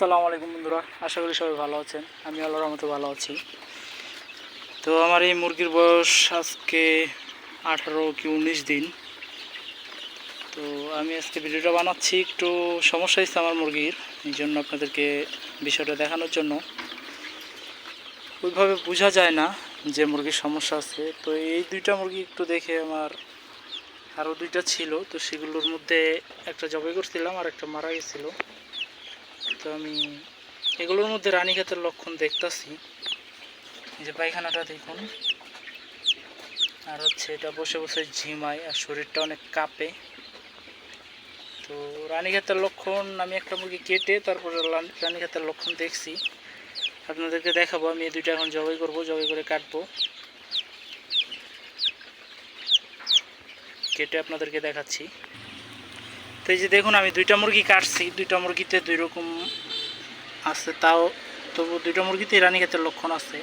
আসসালামু আলাইকুম বন্ধুরা, আশা করি সবাই ভালো আছেন। আমি আল্লাহর মতো ভালো আছি। তো আমার এই মুরগির বয়স আজকে আঠারো কি উনিশ দিন। তো আমি আজকে ভিডিওটা বানাচ্ছি, একটু সমস্যা হয়েছে আমার মুরগির, এই জন্য আপনাদেরকে বিষয়টা দেখানোর জন্য। ওইভাবে বোঝা যায় না যে মুরগির সমস্যা আছে। তো এই দুইটা মুরগি একটু দেখে আমার আরও দুইটা ছিল, তো সেগুলোর মধ্যে একটা জবাই করছিলাম আর একটা মারা গেছিল। তো আমি এগুলোর মধ্যে রানীঘাতের লক্ষণ দেখতাছি। যে পায়খানাটা দেখুন। আর হচ্ছে এটা বসে বসে ঝিমায় আর শরীরটা অনেক কাঁপে। তো রানীঘাতের লক্ষণ আমি একটা মুরগি কেটে তারপরে রান- রানীঘাতের লক্ষণ দেখছি। আপনাদেরকে দেখাবো, আমি এই দুইটা এখন জবাই করব, জবাই করে কাটবো। কেটে আপনাদেরকে দেখাচ্ছি। এই যে দেখুন, আমি দুইটা মুরগি কাটছি। দুইটা মুরগিতে দুই রকম আছে, তাও তবু দুইটা মুরগিতে রানীঘাতের লক্ষণ আছে।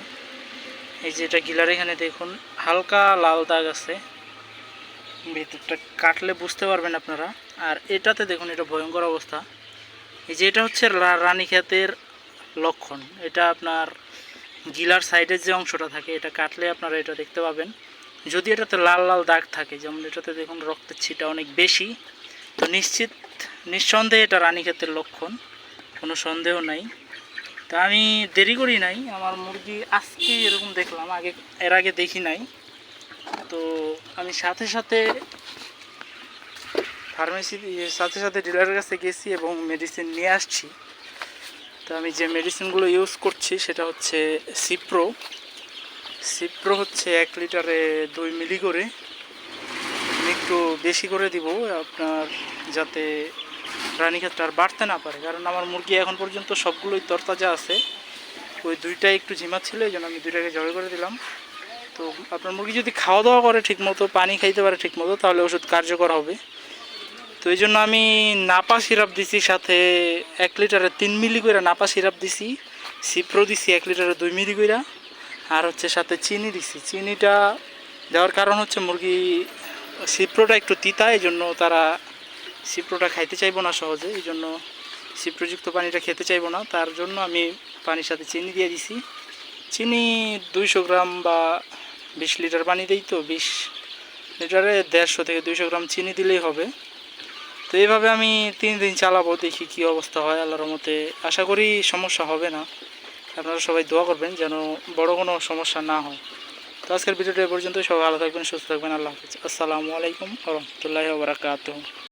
এই যে এটা গিলার এখানে দেখুন, হালকা লাল দাগ আছে। ভিতরটা কাটলে বুঝতে পারবেন আপনারা। আর এটাতে দেখুন, এটা ভয়ঙ্কর অবস্থা। এই যে এটা হচ্ছে রা- রানীক্ষেতের লক্ষণ। এটা আপনার গিলার সাইডের যে অংশটা থাকে, এটা কাটলে আপনারা এটা দেখতে পাবেন। যদি এটাতে লাল লাল দাগ থাকে, যেমন এটাতে দেখুন, রক্তের ছিটা অনেক বেশি। তো নিশ্চিত, নিঃসন্দেহে এটা রানীক্ষেতের লক্ষণ, কোনো সন্দেহ নাই। তা আমি দেরি করি নাই, আমার মুরগি আজকে এরকম দেখলাম, আগে, এর আগে দেখি নাই। তো আমি সাথে সাথে ফার্মেসি সাথে সাথে ডিলারের কাছে গেছি এবং মেডিসিন নিয়ে আসছি। তো আমি যে মেডিসিনগুলো ইউজ করছি, সেটা হচ্ছে সিপ্রো সিপ্রো হচ্ছে এক লিটারে দুই মিলি করে। আমি একটু বেশি করে দিব আপনার যাতে রানীক্ষেতটা আর বাড়তে না পারে। কারণ আমার মুরগি এখন পর্যন্ত সবগুলোই তরতাজা আছে। ওই দুইটাই একটু ঝিমাচ্ছিল এই জন্য আমি দুইটাকে জড়ো করে দিলাম। তো আপনার মুরগি যদি খাওয়া দাওয়া করে ঠিকমতো, পানি খাইতে পারে ঠিকমতো, তাহলে ওষুধ কার্যকর হবে। তো এই জন্য আমি নাপা সিরাপ দিছি, সাথে এক লিটারে তিন মিলি করে নাপা সিরাপ দিছি, সিপ্রো দিছি এক লিটারে দুই মিলি করে আর হচ্ছে সাথে চিনি দিছি। চিনিটা দেওয়ার কারণ হচ্ছে মুরগি সিপ্রোটা একটু তিতা এই জন্য তারা সিপ্রোটা খাইতে চাইব না সহজে এই জন্য সিপ্রোযুক্ত পানিটা খেতে চাইব না। তার জন্য আমি পানির সাথে চিনি দিয়ে দিছি। চিনি দুইশো গ্রাম বা বিশ লিটার পানি দিই তো, বিশ লিটারে দেড়শো থেকে দুইশো গ্রাম চিনি দিলেই হবে। তো এইভাবে আমি তিন দিন চালাবো, দেখি কি অবস্থা হয় আল্লাহর মতে আশা করি সমস্যা হবে না। আপনারা সবাই দোয়া করবেন যেন বড় কোনো সমস্যা না হয়। তো আজকের ভিডিওটা এ পর্যন্ত সবাই ভালো থাকবেন, সুস্থ থাকবেন। আল্লাহ হাফিজ। আসসালামু আলাইকুম রহমতুল্লাহ